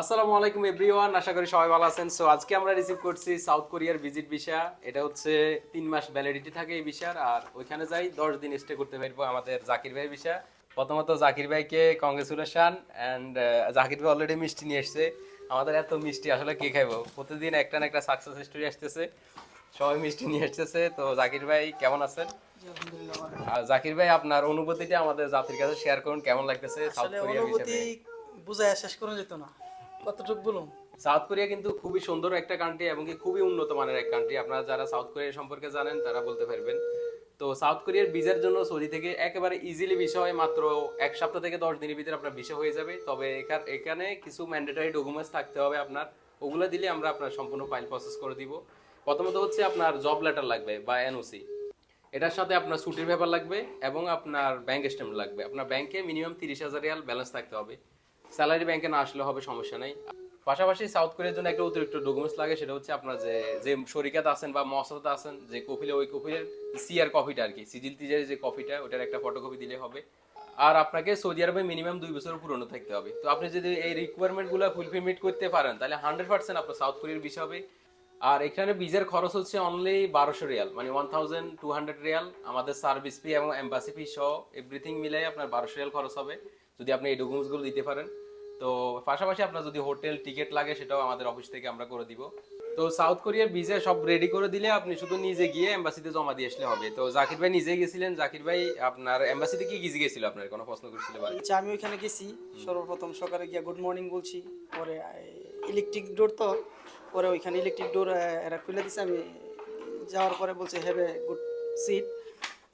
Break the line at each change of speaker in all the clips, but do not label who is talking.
আসসালামু আলাইকুম এভরিওয়ান। আশা করি সবাই ভালো আছেন। সো আজকে আমরা রিসিভ করছি সাউথ কোরিয়ার ভিজিট ভিসা এটা হচ্ছে তিন মাস ভ্যালিডিটি থাকে এই ভিসার আর ওইখানে যাই দশ দিন স্টে করতে পারব আমাদের জাকির ভাই ভিসা প্রথমত জাকির ভাইকে কংগ্রেচুলেশন অ্যান্ড জাকির ভাই অলরেডি মিষ্টি নিয়ে এসছে। আমাদের এত মিষ্টি আসলে কে খাইবো? প্রতিদিন একটা না একটা সাকসেস স্টোরি আসতেছে। সবাই মিষ্টি নিয়ে আসতেছে তো জাকির ভাই কেমন আছেন? আর জাকির ভাই আপনার অনুভূতিটা আমাদের জাতির কাছে শেয়ার করুন। কেমন লাগতেছে সাউথ
আসলে
কোরিয়ার
বুঝায় শেষ করা যেত না। কতটুকু বলুন?
সাউথ কোরিয়া কিন্তু খুবই সুন্দর একটা কান্ট্রি এবং খুবই উন্নত মানের এক কান্ট্রি আপনারা যারা সাউথ কোরিয়া সম্পর্কে জানেন, তারা বলতে পারবেন। তো সাউথ কোরিয়ার ভিসার জন্য সৌদি থেকে একেবারে ইজিলি ভিসা হয় মাত্র এক সপ্তাহ থেকে দশ দিনের ভিতরে আপনার ভিসা হয়ে যাবে। তবে এখানে কিছু ম্যান্ডেটরি ডকুমেন্টস থাকতে হবে আপনার। ওগুলো দিলে আমরা আপনার সম্পূর্ণ ফাইল প্রসেস করে দিব। প্রথমত হচ্ছে আপনার জব লেটার লাগবে বা এনওসি এটার সাথে আপনার ছুটির ব্যাপার লাগবে এবং আপনার ব্যাংক স্টেটমেন্ট লাগবে। আপনার ব্যাংকে মিনিমাম তিরিশ হাজার রিয়াল ব্যালেন্স থাকতে হবে। স্যালারি ব্যাংকে না আসলে হবে, সমস্যা নাই। পাশাপাশি সাউথ কোরিয়ার জন্য একটা অতিরিক্ত ডকুমেন্টস লাগে, সেটা হচ্ছে আপনার যে যে শরিকাতে আছেন বা মহাসতে আছেন, যে কপিলে ওই কপিলের সিআর কপিটা আর কি সিজিল তিজারের যে কপিটা ওটার একটা ফটোকপি দিলে হবে। আর আপনাকে সৌদি আরবে মিনিমাম দুই বছর পুরনো থাকতে হবে। তো আপনি যদি এই রিকোয়ারমেন্টগুলো ফুলফিলমেন্ট করতে পারেন, তাহলে হান্ড্রেড পার্সেন্ট আপনার সাউথ কোরিয়ার বিষয় হবে। আর এখানে বিজের খরচ হচ্ছে অনলি বারোশো রিয়াল মানে one thousand two hundred riyal, আমাদের সার্ভিস ফি এবং এম্বাসি ফি সহ এভরিথিং মিলাই আপনার বারোশো রিয়াল খরচ হবে, যদি আপনি এই ডকুমেন্টসগুলো দিতে পারেন। তো পাশাপাশি আপনার যদি হোটেল টিকিট লাগে, সেটাও আমাদের অফিস থেকে আমরা করে দিব। তো সাউথ কোরিয়ার ভিসা সব রেডি করে দিলে আপনি শুধু নিজে গিয়ে এম্বাসিতে জমা দিয়ে আসলে হবে। তো জাকির ভাই নিজে গেছিলেন। জাকির ভাই, আপনার এম্বাসিতে কি গিয়ে গেছিল আপনার? কোনো প্রশ্ন করছিল
আচ্ছা আমি ওইখানে গেছি। সর্বপ্রথম সকালে গিয়া গুড মর্নিং বলছি। পরে ইলেকট্রিক ডোর তো। পরে ওইখানে ইলেকট্রিক ডোর এরা খুলে দিছে। আমি যাওয়ার পরে বলছে হ্যাভ গুড সিট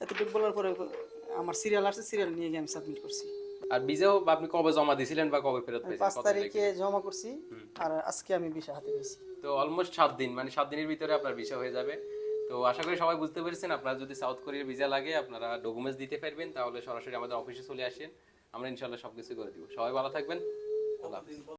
এতটুকু বলার পরে আমার সিরিয়াল আসছে সিরিয়াল নিয়ে গিয়ে আমি সাবমিট করছি।
আর ভিসাও আপনি কবে জমা দিছিলেন বা কবে ফেরত পেয়েছেন? 5
তারিখে? জমা করছি আর আজকে আমি বিশা হাতে পেয়েছি।
তো অলমোস্ট 7 দিন মানে 7 দিনের ভিতরে আপনার ভিসা হয়ে যাবে। তো আশা করি সবাই বুঝতে পেরেছেন আপনারা যদি সাউথ কোরিয়ার ভিসা লাগে আপনারা ডকুমেন্টস দিতে পারবেন তাহলে সরাসরি আমাদের অফিসে চলে আসেন। আমরা ইনশাআল্লাহ সবকিছু করে দিব। সবাই ভালো থাকবেন। আল্লাহ হাফিজ।